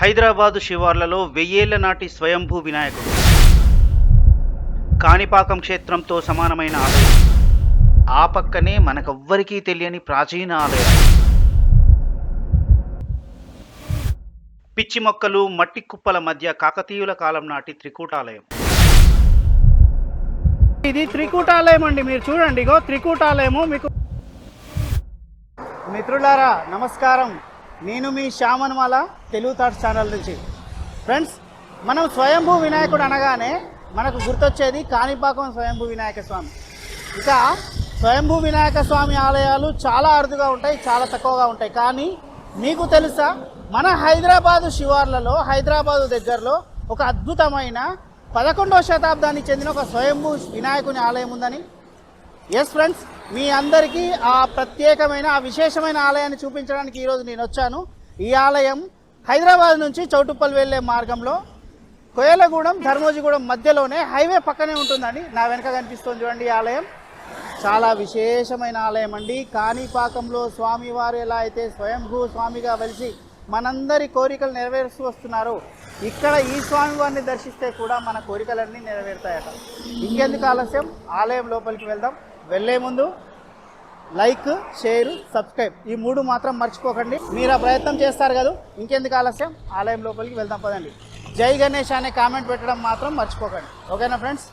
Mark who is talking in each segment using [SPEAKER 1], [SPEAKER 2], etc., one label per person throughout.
[SPEAKER 1] హైదరాబాదు శివార్లలో వెయ్యేళ్ళ నాటి స్వయంభూ వినాయకుడు. కాణిపాకం క్షేత్రంతో సమానమైన ఆలయం. ఆ పక్కనే మనకెవ్వరికీ తెలియని ప్రాచీన ఆలయం. పిచ్చి మొక్కలు మట్టి కుప్పల మధ్య కాకతీయుల కాలం నాటి త్రికూటాలయం.
[SPEAKER 2] ఇది త్రికూటాలయం అండి మీరు చూడండి ఇగో త్రికూటాలయము మీకు. మిత్రులారా నమస్కారం. నేను మీ శ్యామన్మాల తెలుగు థాట్స్ ఛానల్ నుంచి. ఫ్రెండ్స్ మనం స్వయంభూ వినాయకుడు అనగానే మనకు గుర్తొచ్చేది కాణిపాకం స్వయంభూ వినాయక స్వామి. ఇక స్వయంభూ వినాయక స్వామి ఆలయాలు చాలా అరుదుగా ఉంటాయి చాలా తక్కువగా ఉంటాయి. కానీ మీకు తెలుసా మన హైదరాబాదు శివార్లలో హైదరాబాదు దగ్గరలో ఒక అద్భుతమైన పదకొండవ శతాబ్దానికి చెందిన ఒక స్వయంభూ వినాయకుని ఆలయం ఉందని ఎస్ ఫ్రెండ్స్ మీ అందరికీ ఆ ప్రత్యేకమైన ఆ విశేషమైన ఆలయాన్ని చూపించడానికి ఈరోజు నేను వచ్చాను. ఈ ఆలయం హైదరాబాద్ నుంచి చౌటుప్పల్ వెళ్ళే మార్గంలో కోయలగూడెం ధర్మోజిగూడెం మధ్యలోనే హైవే పక్కనే ఉంటుందండి. నా వెనక కనిపిస్తుంది చూడండి ఈ ఆలయం. చాలా విశేషమైన ఆలయం అండి. కాణిపాకంలో స్వామివారు ఎలా అయితే స్వయంభూ స్వామిగా వెలిసి మనందరి కోరికలు నెరవేరుస్తూ వస్తున్నారు ఇక్కడ ఈ స్వామివారిని దర్శిస్తే కూడా మన కోరికలన్నీ నెరవేరుతాయట. ఇంకెందుకు ఆలస్యం? ఆలయం లోపలికి వెళ్దాం. వెళ్ళే ముందు లైక్ షేర్ సబ్స్క్రైబ్. ఈ మూడు మాత్రం మర్చిపోకండి. మీరు ఆ ప్రయత్నం చేస్తారు కదా? ఇంకెందుకు ఆలస్యం? ఆలయం లోపలికి వెళ్దాం పదండి. జై గణేష్ అనే కామెంట్ పెట్టడం మాత్రం మర్చిపోకండి. ఓకేనా ఫ్రెండ్స్?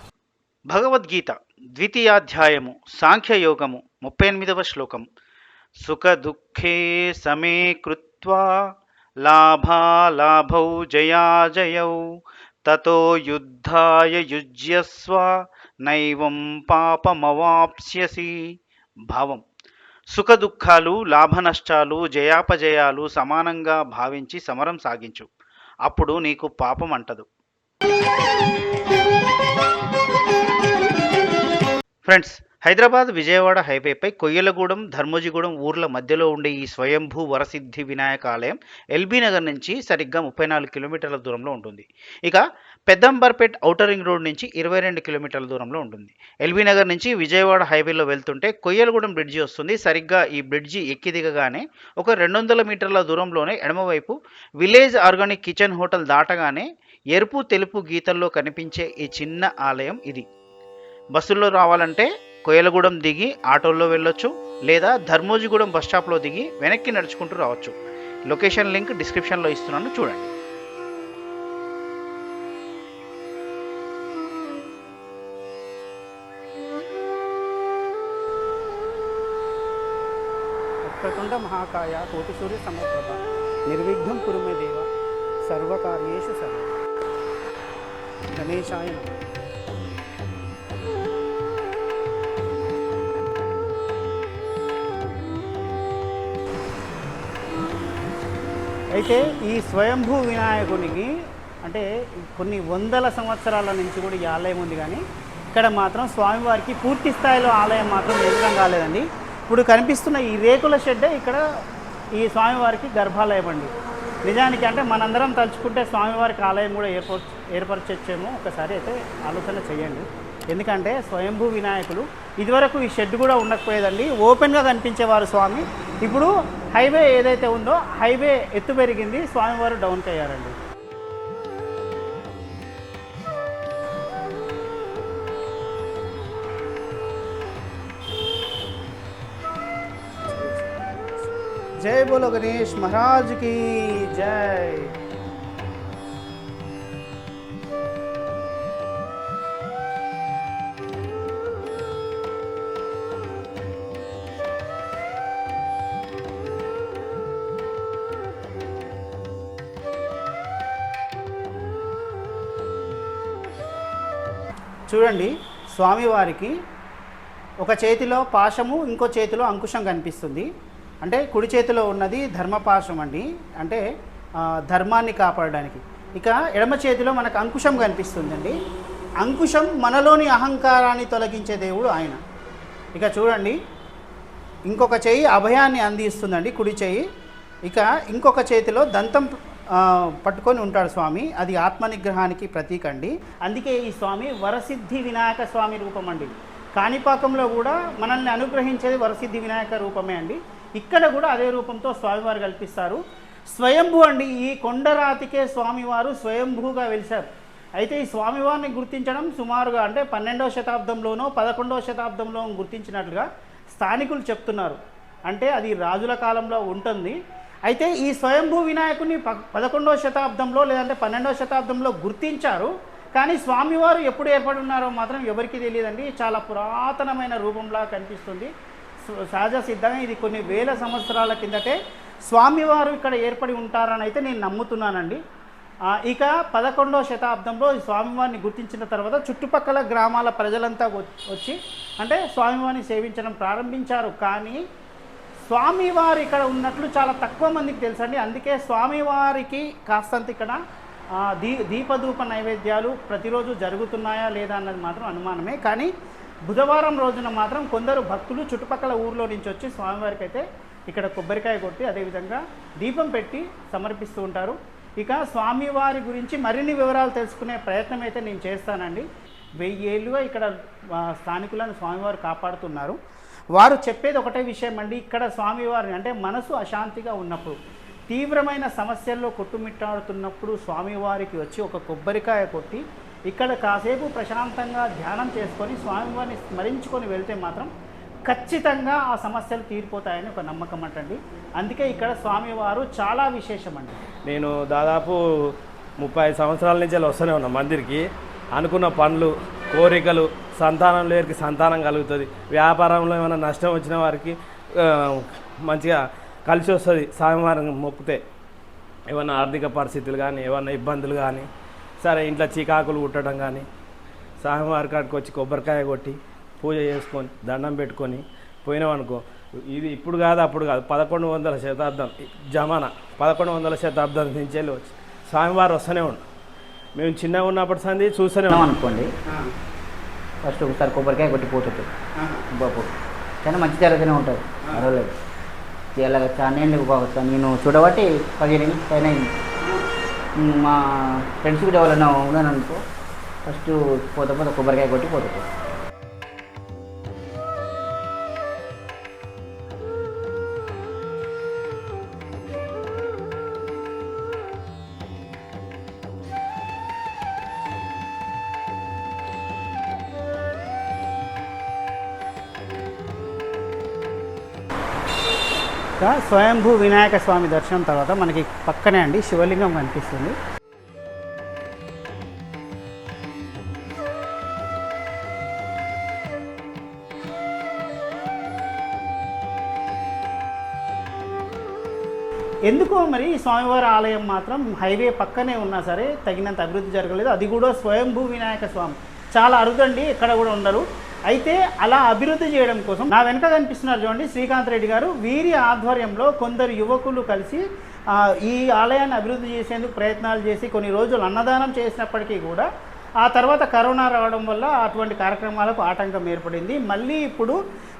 [SPEAKER 1] భగవద్గీత ద్వితీయాధ్యాయము సాంఖ్యయోగము ముప్పై ఎనిమిదవ శ్లోకం సుఖ దుఃఖే సమే కృత్వా లాభాలాభౌ జయాజయౌ తతో యుద్ధాయ యుజ్యస్వ నైవం పాపమవాప్స్యసి. భావం. సుఖ దుఃఖాలు లాభ నష్టాలు జయాపజయాలు సమానంగా భావించి సమరం సాగించు. అప్పుడు నీకు పాపం అంటదు. ఫ్రెండ్స్ హైదరాబాద్ విజయవాడ హైవేపై కొయ్యలగూడెం ధర్మజిగూడెం ఊర్ల మధ్యలో ఉండే ఈ స్వయంభూ వరసిద్ధి వినాయక ఆలయం ఎల్బీ నగర్ నుంచి సరిగ్గా ముప్పై నాలుగు కిలోమీటర్ల దూరంలో ఉంటుంది. ఇక పెద్దంబర్పేట్ ఔటర్ రింగ్ రోడ్ నుంచి ఇరవై రెండు కిలోమీటర్ల దూరంలో ఉంటుంది. ఎల్బీ నగర్ నుంచి విజయవాడ హైవేలో వెళ్తుంటే కొయ్యలగూడెం బ్రిడ్జి వస్తుంది. సరిగ్గా ఈ బ్రిడ్జి ఎక్కి దిగగానే ఒక రెండు వందల మీటర్ల దూరంలోనే ఎడమవైపు విలేజ్ ఆర్గానిక్ కిచెన్ హోటల్ దాటగానే ఎరుపు తెలుపు గీతల్లో కనిపించే ఈ చిన్న ఆలయం ఇది. బస్సుల్లో రావాలంటే కోయలగూడెం దిగి ఆటోలో వెళ్ళొచ్చు లేదా ధర్మోజిగూడెం బస్ స్టాప్లో దిగి వెనక్కి నడుచుకుంటూ రావచ్చు. లొకేషన్ లింక్ డిస్క్రిప్షన్లో ఇస్తున్నాను. చూడండి.
[SPEAKER 2] వక్రతుండ మహాకాయ కోటి సూర్య సమప్రభ నిర్విఘ్నం కురుమే దేవ. సర్వకార్యేషు సర్వ. గణేశాయ నమః. అయితే ఈ స్వయంభూ వినాయకునికి అంటే కొన్ని వందల సంవత్సరాల నుంచి కూడా ఈ ఆలయం ఉంది కానీ ఇక్కడ మాత్రం స్వామివారికి పూర్తి స్థాయిలో ఆలయం మాత్రం నిర్మాణం కాలేదండి. ఇప్పుడు కనిపిస్తున్న ఈ రేకుల షెడ్డే ఇక్కడ ఈ స్వామివారికి గర్భాలయం అండి. నిజానికి అంటే మనందరం తలుచుకుంటే స్వామివారికి ఆలయం కూడా ఏర్పర ఏర్పరచొచ్చేమో ఒకసారి అయితే ఆలోచన చేయండి. ఎందుకంటే స్వయంభూ వినాయకులు ఇదివరకు ఈ షెడ్ కూడా ఉండకపోయేదండి. ఓపెన్గా కనిపించేవారు స్వామి. ఇప్పుడు హైవే ఏదైతే ఉందో హైవే ఎత్తు పెరిగింది స్వామివారు డౌన్కి అయ్యారండి జై బోలో గణేష్ మహారాజ్కి జై. చూడండి స్వామివారికి ఒక చేతిలో పాశము ఇంకో చేతిలో అంకుశం కనిపిస్తుంది. అంటే కుడి చేతిలో ఉన్నది ధర్మపాశం అండి. అంటే ధర్మాన్ని కాపాడడానికి. ఇక ఎడమ చేతిలో మనకు అంకుశం కనిపిస్తుందండి. అంకుశం మనలోని అహంకారాన్ని తొలగించే దేవుడు ఆయన. ఇక చూడండి ఇంకొక చేయి అభయాన్ని అందిస్తుందండి కుడి చేయి. ఇక ఇంకొక చేతిలో దంతం పట్టుకొని ఉంటాడు స్వామి. అది ఆత్మనిగ్రహానికి ప్రతీక అండి. అందుకే ఈ స్వామి వరసిద్ధి వినాయక స్వామి రూపం అండి. కాణిపాకంలో కూడా మనల్ని అనుగ్రహించేది వరసిద్ధి వినాయక రూపమే అండి. ఇక్కడ కూడా అదే రూపంతో స్వామివారు కల్పిస్తారు. స్వయంభూ అండి ఈ కొండరాతికే స్వామివారు స్వయంభూగా వెలిశారు. అయితే ఈ స్వామివారిని గుర్తించడం సుమారుగా అంటే పన్నెండవ శతాబ్దంలోనో పదకొండవ శతాబ్దంలో గుర్తించినట్లుగా స్థానికులు చెప్తున్నారు. అంటే అది రాజుల కాలంలో ఉంటుంది. అయితే ఈ స్వయంభూ వినాయకుని ప పదకొండవ శతాబ్దంలో లేదంటే పన్నెండవ శతాబ్దంలో గుర్తించారు. కానీ స్వామివారు ఎప్పుడు ఏర్పడి ఉన్నారో మాత్రం ఎవరికీ తెలియదండి. చాలా పురాతనమైన రూపంలా కనిపిస్తుంది. సహజ సిద్ధంగా ఇది కొన్ని వేల సంవత్సరాల కిందటే స్వామివారు ఇక్కడ ఏర్పడి ఉంటారని అయితే నేను నమ్ముతున్నానండి. ఇక పదకొండవ శతాబ్దంలో ఈ స్వామివారిని గుర్తించిన తర్వాత చుట్టుపక్కల గ్రామాల ప్రజలంతా వచ్చి అంటే స్వామివారిని సేవించడం ప్రారంభించారు. కానీ స్వామివారు ఇక్కడ ఉన్నట్లు చాలా తక్కువ మందికి తెలుసండి. అందుకే స్వామివారికి కాస్తంత ఇక్కడ దీ దీపధూప నైవేద్యాలు ప్రతిరోజు జరుగుతున్నాయా లేదా అన్నది మాత్రం అనుమానమే. కానీ బుధవారం రోజున మాత్రం కొందరు భక్తులు చుట్టుపక్కల ఊర్లో నుంచి వచ్చి స్వామివారికి అయితే ఇక్కడ కొబ్బరికాయ కొట్టి అదేవిధంగా దీపం పెట్టి సమర్పిస్తూ ఉంటారు. ఇక స్వామివారి గురించి మరిన్ని వివరాలు తెలుసుకునే ప్రయత్నం అయితే నేను చేస్తానండి. వెయ్యి ఏళ్ళుగా ఇక్కడ స్థానికులను స్వామివారు కాపాడుతున్నారు. వారు చెప్పేది ఒకటే విషయం అండి. ఇక్కడ స్వామివారిని అంటే మనసు అశాంతిగా ఉన్నప్పుడు తీవ్రమైన సమస్యల్లో కొట్టుమిట్టాడుతున్నప్పుడు స్వామివారికి వచ్చి ఒక కొబ్బరికాయ కొట్టి ఇక్కడ కాసేపు ప్రశాంతంగా ధ్యానం చేసుకొని స్వామివారిని స్మరించుకొని వెళ్తే మాత్రం ఖచ్చితంగా ఆ సమస్యలు తీరిపోతాయని ఒక నమ్మకం అంటండి. అందుకే ఇక్కడ స్వామివారు చాలా విశేషం అండి
[SPEAKER 3] నేను దాదాపు ముప్పై సంవత్సరాల నుంచి వస్తూనే ఉన్నా మందిరికి. అనుకున్న పనులు కోరికలు సంతానం లేరికి సంతానం కలుగుతుంది. వ్యాపారంలో ఏమైనా నష్టం వచ్చిన వారికి మంచిగా కలిసి వస్తుంది స్వామివారం మొక్కితే. ఏమైనా ఆర్థిక పరిస్థితులు కానీ ఏమైనా ఇబ్బందులు కానీ సరే ఇంట్లో చికాకులు కుట్టడం కానీ స్వామివారి కాడికి వచ్చి కొబ్బరికాయ కొట్టి పూజ చేసుకొని దండం పెట్టుకొని పోయినామనుకో ఇది ఇప్పుడు కాదు అప్పుడు కాదు పదకొండు వందల శతాబ్దం జమానా పదకొండు వందల శతాబ్దం నుంచి వెళ్ళి వచ్చి స్వామివారు వస్తూనే ఉండు. మేము చిన్నగా ఉన్నప్పటి సంది చూస్తూనే
[SPEAKER 4] ఉన్నాం. అనుకోండి ఫస్ట్ ఒకసారి కొబ్బరికాయ కొట్టి పోతుంది బాపు. కానీ మంచి జరుగుతూనే ఉంటుంది. పర్వాలేదు. ఇలాగ చాలా బాగుతా నేను చూడబట్టి పదిహేను పైన మా ఫ్రెండ్స్ కూడా ఎవరైనా ఉన్నాను అనుకో ఫస్ట్ పోత పోత కొబ్బరికాయ కొట్టి పోతుంది.
[SPEAKER 2] స్వయంభూ వినాయక స్వామి దర్శనం తర్వాత మనకి పక్కనే అండి శివలింగం కనిపిస్తుంది. ఎందుకో మరి స్వామివారి ఆలయం మాత్రం హైవే పక్కనే ఉన్నా సరే తగినంత అభివృద్ధి జరగలేదు. అది కూడా స్వయంభూ వినాయక స్వామి. చాలా అరుదండి ఎక్కడ కూడా ఉండరు. అయితే అలా అభివృద్ధి చేయడం కోసం నా వెనక కనిపిస్తున్నారు చూడండి శ్రీకాంత్ రెడ్డి గారు. వీరి ఆధ్వర్యంలో కొందరు యువకులు కలిసి ఈ ఆలయాన్ని అభివృద్ధి చేసేందుకు ప్రయత్నాలు చేసి కొన్ని రోజులు అన్నదానం చేసినప్పటికీ కూడా ఆ తర్వాత కరోనా రావడం వల్ల అటువంటి కార్యక్రమాలకు ఆటంకం ఏర్పడింది. మళ్ళీ ఇప్పుడు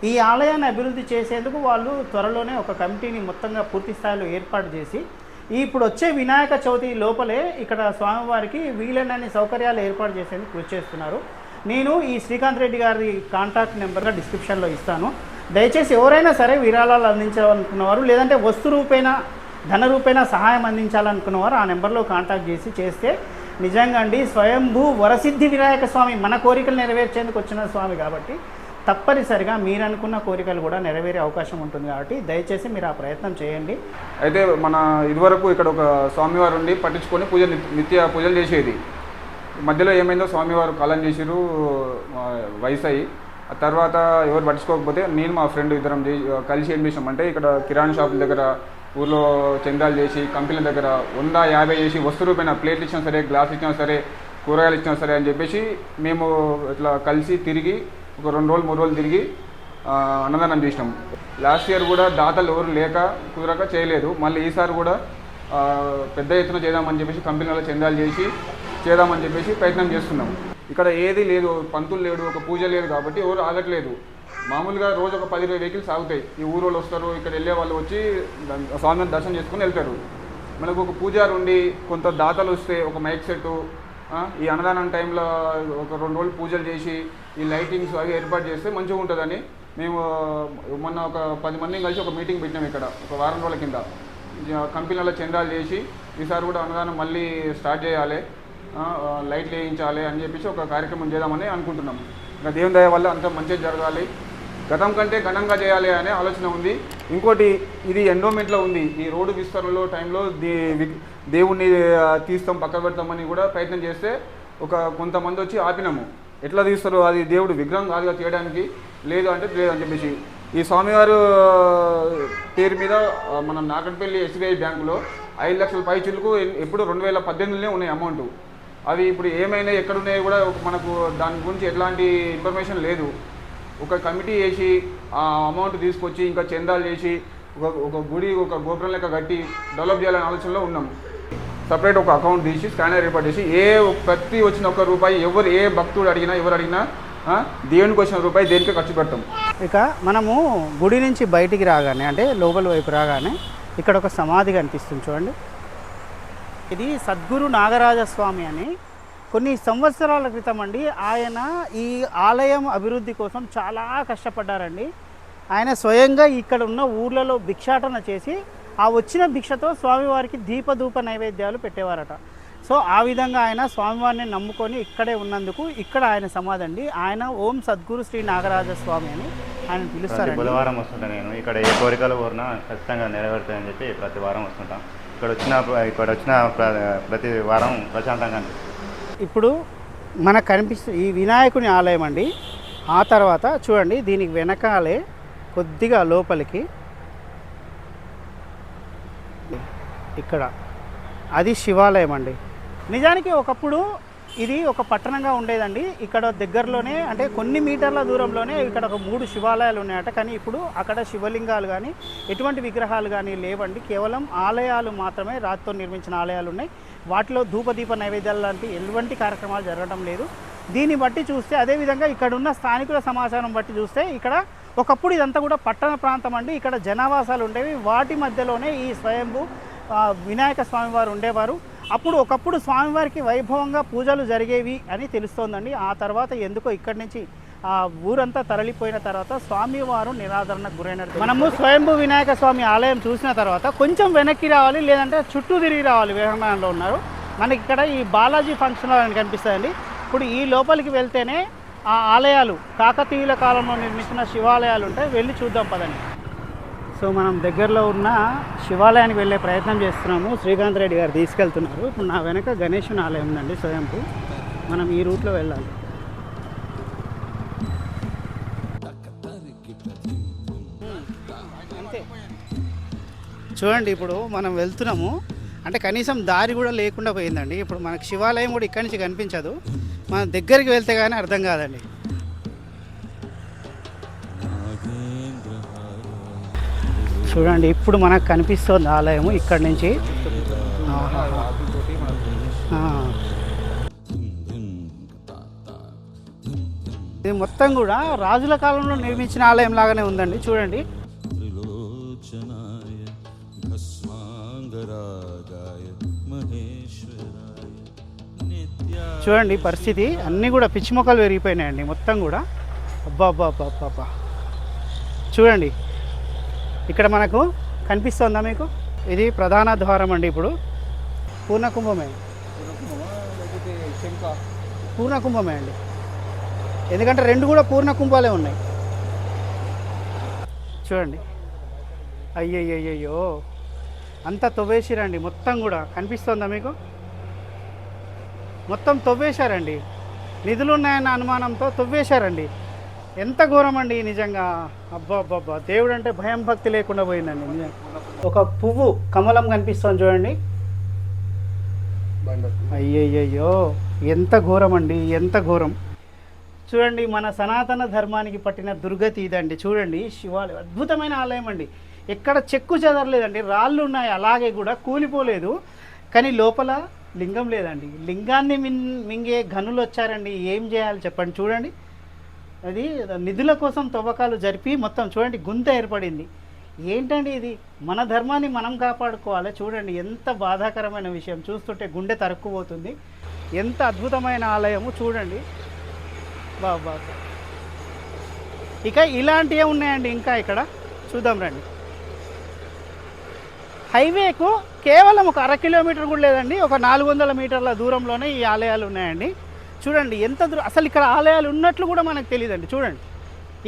[SPEAKER 2] ఈ ఆలయాన్ని అభివృద్ధి చేసేందుకు వాళ్ళు త్వరలోనే ఒక కమిటీని మొత్తంగా పూర్తి స్థాయిలో ఏర్పాటు చేసి ఇప్పుడు వచ్చే వినాయక చవితి లోపలే ఇక్కడ స్వామివారికి వీలైనన్ని సౌకర్యాలు ఏర్పాటు చేసేందుకు కృషి చేస్తున్నారు. నేను ఈ శ్రీకాంత్ రెడ్డి గారి కాంటాక్ట్ నెంబర్గా డిస్క్రిప్షన్లో ఇస్తాను. దయచేసి ఎవరైనా సరే విరాళాలు అందించాలనుకున్నవారు లేదంటే వస్తు రూపేణా ధన రూపేణా సహాయం అందించాలనుకున్నవారు ఆ నెంబర్లో కాంటాక్ట్ చేసి చేస్తే నిజంగా అండి స్వయంభూ వరసిద్ధి వినాయక స్వామి మన కోరికలు నెరవేర్చేందుకు వచ్చిన స్వామి కాబట్టి తప్పనిసరిగా మీరు అనుకున్న కోరికలు కూడా నెరవేరే అవకాశం ఉంటుంది కాబట్టి దయచేసి మీరు ఆ ప్రయత్నం చేయండి.
[SPEAKER 5] అయితే మన ఇదివరకు ఇక్కడ ఒక స్వామివారు ఉండి పట్టించుకొని పూజలు నిత్య పూజలు చేసేది. మధ్యలో ఏమైందో స్వామివారు కాలం చేసిరు వయసు అయ్యి తర్వాత ఎవరు పట్టించుకోకపోతే నేను మా ఫ్రెండ్ ఇద్దరం కలిసి ఏం చేసాం అంటే ఇక్కడ కిరాణా షాపుల దగ్గర ఊర్లో చందాలు చేసి కంపెనీల దగ్గర వంద యాభై చేసి వస్తు రూపైన ప్లేట్లు ఇచ్చినా సరే గ్లాస్ ఇచ్చినా సరే కూరగాయలు ఇచ్చినా సరే అని చెప్పేసి మేము ఇట్లా కలిసి తిరిగి ఒక రెండు రోజులు మూడు రోజులు తిరిగి అన్నదానం చేసినాం. లాస్ట్ ఇయర్ కూడా దాతలు ఎవరు లేక కుదరక చేయలేదు. మళ్ళీ ఈసారి కూడా పెద్ద ఎత్తున చేద్దామని చెప్పేసి కంపెనీలో చందాలు చేసి చేద్దామని చెప్పేసి ప్రయత్నం చేస్తున్నాం. ఇక్కడ ఏది లేదు పంతులు లేడు ఒక పూజ లేదు కాబట్టి ఎవరు ఆగట్లేదు. మామూలుగా రోజు ఒక పది ఇరవై వెహికల్స్ ఆగుతాయి. ఈ ఊరు వాళ్ళు వస్తారు ఇక్కడ వెళ్ళే వాళ్ళు వచ్చి స్వామిని దర్శనం చేసుకుని వెళ్తారు. మనకు ఒక పూజారు ఉండి కొంత దాతలు వస్తే ఒక మైక్ సెట్ ఈ అన్నదానం టైంలో ఒక రెండు రోజులు పూజలు చేసి ఈ లైటింగ్స్ అవి ఏర్పాటు చేస్తే మంచిగా ఉంటుందని మేము మొన్న ఒక పది మందిని కలిసి ఒక మీటింగ్ పెట్టినాం ఇక్కడ ఒక వారం రోజుల కింద. కంపెనీలలో చందాలు చేసి ఈసారి కూడా అన్నదానం మళ్ళీ స్టార్ట్ చేయాలి. లైట్లు వేయించాలి అని చెప్పేసి ఒక కార్యక్రమం చేద్దామని అనుకుంటున్నాం. ఇంకా దేవుని దయ వల్ల అంత మంచిగా జరగాలి. గతం కంటే ఘనంగా చేయాలి అనే ఆలోచన ఉంది. ఇంకోటి ఇది ఎండోమెంట్లో ఉంది. ఈ రోడ్డు విస్తరణలో టైంలో దే దేవుణ్ణి తీస్తాం పక్క పెడతామని కూడా ప్రయత్నం చేస్తే ఒక కొంతమంది వచ్చి ఆపినాము. ఎట్లా తీస్తారు అది దేవుడు విగ్రహం కాదుగా తీయడానికి లేదు అంటే లేదని చెప్పేసి. ఈ స్వామివారు పేరు మీద మనం మన ఎస్బీఐ బ్యాంకులో ఐదు లక్షల పై చిల్లుకు ఎప్పుడు రెండు వేల పద్దెనిమిదిలోనే ఉన్నాయి అమౌంట్. అవి ఇప్పుడు ఏమైనా ఎక్కడున్నాయో కూడా మనకు దాని గురించి ఎట్లాంటి ఇన్ఫర్మేషన్ లేదు. ఒక కమిటీ వేసి ఆ అమౌంట్ తీసుకొచ్చి ఇంకా చందాలు చేసి ఒక ఒక గుడి ఒక గోపురం లెక్క కట్టి డెవలప్ చేయాలనే ఆలోచనలో ఉన్నాం. సపరేట్ ఒక అకౌంట్ తీసి స్కానర్ ఏర్పాటు చేసి ఏ ప్రతి వచ్చిన ఒక రూపాయి ఎవరు ఏ భక్తుడు అడిగినా ఎవరు అడిగినా దేవునికి వచ్చిన రూపాయి దేనికి ఖర్చు పెడతాం.
[SPEAKER 2] ఇక మనము గుడి నుంచి బయటికి రాగానే అంటే లోపల వైపు రాగానే ఇక్కడ ఒక సమాధి కనిపిస్తుంది చూడండి. ఇది సద్గురు నాగరాజస్వామి అని. కొన్ని సంవత్సరాల క్రితం అండి ఆయన ఈ ఆలయం అభివృద్ధి కోసం చాలా కష్టపడ్డారండి. ఆయన స్వయంగా ఇక్కడ ఉన్న ఊర్లలో భిక్షాటన చేసి ఆ వచ్చిన భిక్షతో స్వామివారికి దీపధూప నైవేద్యాలు పెట్టేవారట. సో ఆ విధంగా ఆయన స్వామివారిని నమ్ముకొని ఇక్కడే ఉన్నందుకు ఇక్కడ ఆయన సమాధి అండి. ఆయన ఓం సద్గురు శ్రీ నాగరాజ స్వామి అని ఆయన
[SPEAKER 6] ప్రతి
[SPEAKER 2] పిలుస్తారండి.
[SPEAKER 6] బుధవారం వస్తుంటా నేను. ఇక్కడ ఏ కోరికలు కోరినా ఖచ్చితంగా నెరవేరుతాయని చెప్పి ప్రతి వారం వస్తుంటాం. ఇక్కడ వచ్చిన ఇక్కడ వచ్చిన ప్ర- ప్రతి వారం ప్రశాంతంగా
[SPEAKER 2] ఇప్పుడు మనకు కనిపిస్తుంది ఈ వినాయకుని ఆలయం అండి. ఆ తర్వాత చూడండి దీనికి వెనకాలే కొద్దిగా లోపలికి ఇక్కడ. అది శివాలయం అండి. నిజానికి ఒకప్పుడు ఇది ఒక పట్టణంగా ఉండేదండి. ఇక్కడ దగ్గరలోనే అంటే కొన్ని మీటర్ల దూరంలోనే ఇక్కడ ఒక మూడు శివాలయాలు ఉన్నాయట. కానీ ఇప్పుడు అక్కడ శివలింగాలు కానీ ఎటువంటి విగ్రహాలు కానీ లేవండి. కేవలం ఆలయాలు మాత్రమే రాతితో నిర్మించిన ఆలయాలు ఉన్నాయి. వాటిలో ధూపదీప నైవేద్యాలు లాంటి ఎటువంటి కార్యక్రమాలు జరగడం లేదు. దీన్ని బట్టి చూస్తే అదేవిధంగా ఇక్కడ ఉన్న స్థానికుల సమాచారం బట్టి చూస్తే ఇక్కడ ఒకప్పుడు ఇదంతా కూడా పట్టణ ప్రాంతం అండి. ఇక్కడ జనావాసాలు ఉండేవి. వాటి మధ్యలోనే ఈ స్వయంభూ వినాయక వినాయక స్వామివారు ఉండేవారు. అప్పుడు ఒకప్పుడు స్వామివారికి వైభవంగా పూజలు జరిగేవి అని తెలుస్తోందండి. ఆ తర్వాత ఎందుకో ఇక్కడి నుంచి ఆ ఊరంతా తరలిపోయిన తర్వాత స్వామివారు నిరాదరణ గురైనారు మనము స్వయంభూ వినాయక స్వామి ఆలయం చూసిన తర్వాత కొంచెం వెనక్కి రావాలి లేదంటే చుట్టూ తిరిగి రావాలి. విహరణలో ఉన్నారు. మనకి ఇక్కడ ఈ బాలాజీ ఫంక్షన్ హాల్ అని కనిపిస్తుంది ఇప్పుడు ఈ లోపలికి వెళ్తేనే ఆ ఆలయాలు కాకతీయుల కాలంలో నిర్మించిన శివాలయాలు ఉంటాయి. వెళ్ళి చూద్దాం పదండి. సో మనం దగ్గరలో ఉన్న శివాలయానికి వెళ్ళే ప్రయత్నం చేస్తున్నాము. శ్రీకాంత్ రెడ్డి గారు తీసుకెళ్తున్నారు. ఇప్పుడు నా వెనక గణేశుని ఆలయం ఉందండి స్వయంపు మనం ఈ రూట్లో వెళ్ళాలి. చూడండి ఇప్పుడు మనం వెళ్తున్నాము. అంటే కనీసం దారి కూడా లేకుండా పోయిందండి. ఇప్పుడు మనకు శివాలయం కూడా ఇక్కడి నుంచి కనిపించదు. మనం దగ్గరికి వెళ్తే కానీ అర్థం కాదండి. చూడండి ఇప్పుడు మనకు కనిపిస్తుంది ఆలయము ఇక్కడ నుంచి. ఇది మొత్తం కూడా రాజుల కాలంలో నిర్మించిన ఆలయం లాగానే ఉందండి చూడండి. చూడండి పరిస్థితి అన్నీ కూడా పిచ్చి మొక్కలు పెరిగిపోయినాయండి మొత్తం కూడా. అబ్బా అబ్బా అబ్బా అబ్బా చూడండి ఇక్కడ మనకు కనిపిస్తుందా మీకు? ఇది ప్రధాన ద్వారం అండి ఇప్పుడు. పూర్ణ కుంభమే. పూర్ణ కుంభమే అండి. ఎందుకంటే రెండు కూడా పూర్ణ కుంభాలే ఉన్నాయి. చూడండి. అయ్యయ్యయ్యో అంతా తవ్వేసిరండి మొత్తం కూడా. కనిపిస్తుందా మీకు? మొత్తం తవ్వేశారండి. నిధులు ఉన్నాయన్న అనుమానంతో తవ్వేశారండి. ఎంత ఘోరం అండి నిజంగా? అబ్బా అబ్బా దేవుడు అంటే భయం భక్తి లేకుండా పోయిందండి. నిజంగా. ఒక పువ్వు కమలం కనిపిస్తుంది చూడండి. అయ్యయ్యో ఎంత ఘోరం అండి ఎంత ఘోరం. చూడండి మన సనాతన ధర్మానికి పట్టిన దుర్గతి ఇదండి. చూడండి శివాలయం అద్భుతమైన ఆలయం అండి. ఎక్కడ చెక్కు చెదరలేదండి. రాళ్ళు ఉన్నాయి అలాగే కూడా కూలిపోలేదు. కానీ లోపల లింగం లేదండి. లింగాన్ని మింగే గనులు వచ్చారండి. ఏం చేయాలి చెప్పండి? చూడండి. అది నిధుల కోసం తవ్వకాలు జరిపి మొత్తం చూడండి గుంత ఏర్పడింది. ఏంటండి ఇది? మన ధర్మాన్ని మనం కాపాడుకోవాలి? చూడండి ఎంత బాధాకరమైన విషయం. చూస్తుంటే గుండె తరుక్కుపోతుంది. ఎంత అద్భుతమైన ఆలయము చూడండి. బాబా ఇక ఇలాంటివే ఉన్నాయండి ఇంకా ఇక్కడ. చూద్దాం రండి. హైవేకు కేవలం ఒక అర కిలోమీటర్ కూడా లేదండి. ఒక నాలుగు వందల మీటర్ల దూరంలోనే ఈ ఆలయాలు ఉన్నాయండి. చూడండి ఎంత అసలు ఇక్కడ ఆలయాలు ఉన్నట్లు కూడా మనకు తెలియదండి చూడండి.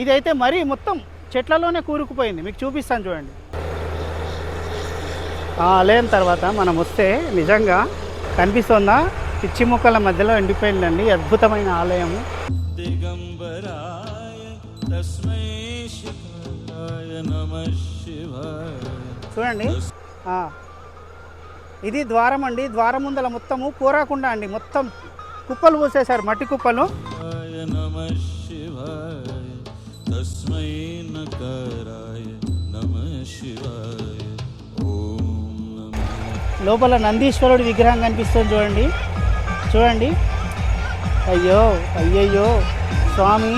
[SPEAKER 2] ఇది అయితే మరీ మొత్తం చెట్లలోనే కూరుకుపోయింది మీకు చూపిస్తాను చూడండి. ఆలయం తర్వాత మనం వస్తే నిజంగా కనిపిస్తుందా? పిచ్చి మొక్కల మధ్యలో ఎండిపోయిందండి అద్భుతమైన
[SPEAKER 7] ఆలయం.
[SPEAKER 2] చూడండి. ఇది ద్వారం అండి ద్వారం ముందల మొత్తము కూరకుండా అండి మొత్తం కుప్పలు పోసేశారు మట్టి కుప్పలు. లోపల నందీశ్వరుడు విగ్రహం కనిపిస్తుంది చూడండి. చూడండి. అయ్యో అయ్యయ్యో స్వామి.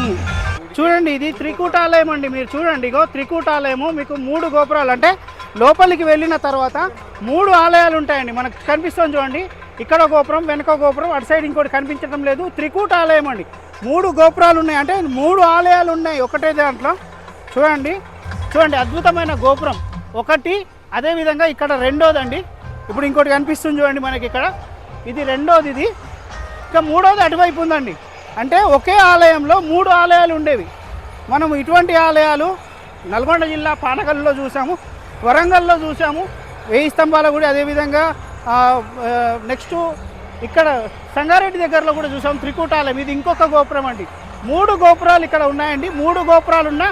[SPEAKER 2] చూడండి ఇది త్రికూటాలయం అండి మీరు చూడండి. ఇగో త్రికూటాలయము మీకు మూడు గోపురాలు. అంటే లోపలికి వెళ్ళిన తర్వాత మూడు ఆలయాలు ఉంటాయండి మనకు కనిపిస్తుంది చూడండి. ఇక్కడ గోపురం వెనక గోపురం అటు సైడ్ ఇంకోటి కనిపించడం లేదు. త్రికూట ఆలయం అండి. మూడు గోపురాలు ఉన్నాయి. అంటే మూడు ఆలయాలు ఉన్నాయి ఒకటే దాంట్లో. చూడండి. చూడండి అద్భుతమైన గోపురం. ఒకటి అదేవిధంగా ఇక్కడ రెండోదండి. ఇప్పుడు ఇంకోటి కనిపిస్తుంది చూడండి మనకి ఇక్కడ. ఇది రెండోది ఇది. ఇంకా మూడోది అటువైపు ఉందండి. అంటే ఒకే ఆలయంలో మూడు ఆలయాలు ఉండేవి. మనం ఇటువంటి ఆలయాలు నల్గొండ జిల్లా పానగల్లో చూసాము. వరంగల్లో చూసాము. వెయ్యి స్తంభాల గుడి అదేవిధంగా నెక్స్ట్ ఇక్కడ సంగారెడ్డి దగ్గరలో కూడా చూసాం త్రికూటాలయం. ఇది ఇంకొక గోపురం అండి. మూడు గోపురాలు ఇక్కడ ఉన్నాయండి. మూడు గోపురాలు ఉన్న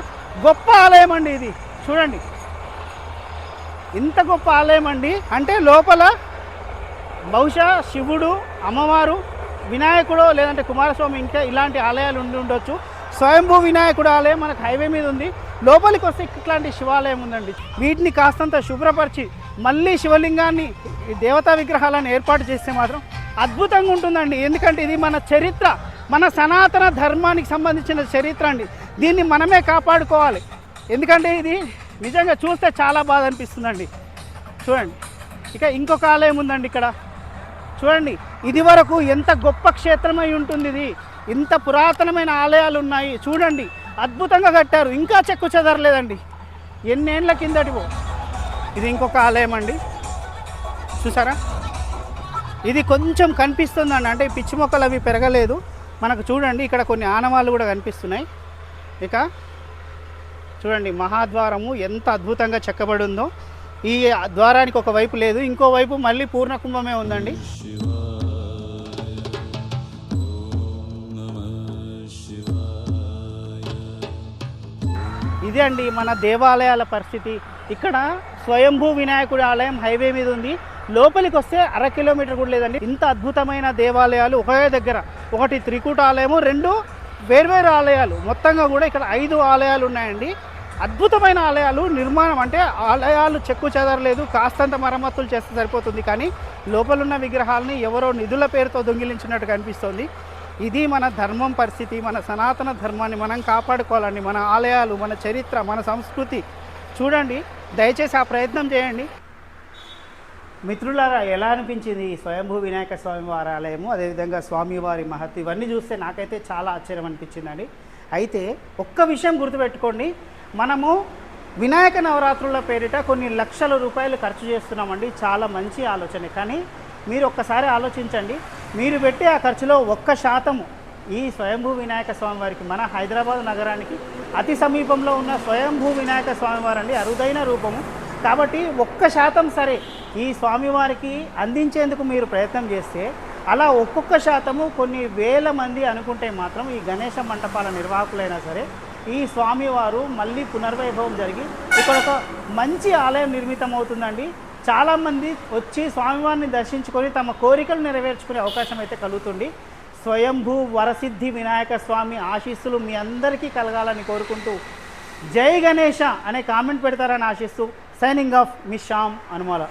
[SPEAKER 2] గొప్ప ఆలయం అండి ఇది. చూడండి. ఇంత గొప్ప ఆలయం అండి. అంటే లోపల బహుశా శివుడు అమ్మవారు వినాయకుడు లేదంటే కుమారస్వామి ఇంకా ఇలాంటి ఆలయాలు ఉండి ఉండొచ్చు. స్వయంభూ వినాయకుడు ఆలయం మనకు హైవే మీద ఉంది. లోపలికి వస్తే ఇట్లాంటి శివాలయం ఉందండి. వీటిని కాస్తంత శుభ్రపరిచి మళ్ళీ శివలింగాన్ని దేవతా విగ్రహాలను ఏర్పాటు చేస్తే మాత్రం అద్భుతంగా ఉంటుందండి. ఎందుకంటే ఇది మన చరిత్ర మన సనాతన ధర్మానికి సంబంధించిన చరిత్ర అండి. దీన్ని మనమే కాపాడుకోవాలి. ఎందుకంటే ఇది నిజంగా చూస్తే చాలా బాధ అనిపిస్తుందండి. చూడండి. ఇక ఇంకొక ఆలయం ఉందండి ఇక్కడ. చూడండి. ఇది వరకు ఎంత గొప్ప క్షేత్రమై ఉంటుంది ఇది. ఇంత పురాతనమైన ఆలయాలు ఉన్నాయి. చూడండి. అద్భుతంగా కట్టారు. ఇంకా చెక్కు చెదరలేదండి. ఎన్నేళ్ళ కిందటివో. ఇది ఇంకొక ఆలయం అండి. చూసారా? ఇది కొంచెం కనిపిస్తుందండి. అంటే పిచ్చి మొక్కలు అవి పెరగలేదు. మనకు చూడండి ఇక్కడ కొన్ని ఆనవాళ్ళు కూడా కనిపిస్తున్నాయి. ఇక చూడండి మహాద్వారము ఎంత అద్భుతంగా చెక్కబడి ఉందో. ఈ ద్వారానికి ఒక వైపు లేదు ఇంకో వైపు మళ్ళీ పూర్ణ కుంభమే ఉందండి. ఇదే అండి మన దేవాలయాల పరిస్థితి. ఇక్కడ స్వయంభూ వినాయకుడి ఆలయం హైవే మీద ఉంది. లోపలికి వస్తే అర కిలోమీటర్ కూడా లేదండి. ఇంత అద్భుతమైన దేవాలయాలు ఒకే దగ్గర. ఒకటి త్రికూట ఆలయము రెండు వేర్వేరు ఆలయాలు. మొత్తంగా కూడా ఇక్కడ ఐదు ఆలయాలు ఉన్నాయండి. అద్భుతమైన ఆలయాలు నిర్మాణం అంటే ఆలయాలు చెక్కు చెదరలేదు. కాస్తంత మరమ్మతులు చేస్తే సరిపోతుంది. కానీ లోపలున్న విగ్రహాలని ఎవరో నిధుల పేరుతో దొంగిలించినట్టు కనిపిస్తోంది. ఇది మన ధర్మం పరిస్థితి మన సనాతన ధర్మాన్ని మనం కాపాడుకోవాలండి. మన ఆలయాలు మన చరిత్ర మన సంస్కృతి. చూడండి దయచేసి ఆ ప్రయత్నం చేయండి. మిత్రులారా ఎలా అనిపించింది ఈ స్వయంభూ వినాయక స్వామి వారి ఆలయము? అదేవిధంగా స్వామివారి మహత్ ఇవన్నీ చూస్తే నాకైతే చాలా ఆశ్చర్యం అనిపించిందండి. అయితే ఒక్క విషయం గుర్తుపెట్టుకోండి. మనము వినాయక నవరాత్రుల పేరిట కొన్ని లక్షల రూపాయలు ఖర్చు చేస్తున్నామండి. చాలా మంచి ఆలోచనే. కానీ మీరు ఒక్కసారి ఆలోచించండి. మీరు పెట్టే ఆ ఖర్చులో ఒక్క శాతము ఈ స్వయంభూ వినాయక స్వామి వారికి మన హైదరాబాద్ నగరానికి అతి సమీపంలో ఉన్న స్వయంభూ వినాయక స్వామి వారండి అరుదైన రూపము. కాబట్టి ఒక్క శాతం సరే ఈ స్వామివారికి అందించేందుకు మీరు ప్రయత్నం చేస్తే అలా ఒక్కొక్క శాతము కొన్ని వేల మంది అనుకుంటే మాత్రం ఈ గణేష మంటపాల నిర్వాహకులైనా సరే ఈ స్వామివారు మళ్ళీ పునర్వైభవం జరిగి ఇక్కడ ఒక మంచి ఆలయం నిర్మితం అవుతుందండి చాలామంది వచ్చి స్వామివారిని దర్శించుకొని తమ కోరికలు నెరవేర్చుకునే అవకాశం అయితే కలుగుతుంది. స్వయంభూ వరసిద్ధి వినాయక స్వామి ఆశీస్సులు మీ అందరికీ కలగాలని కోరుకుంటూ జై గణేష అనే కామెంట్ పెడతారని ఆశిస్తూ సైనింగ్ ఆఫ్ మీ శ్యామ్ అనుమాల.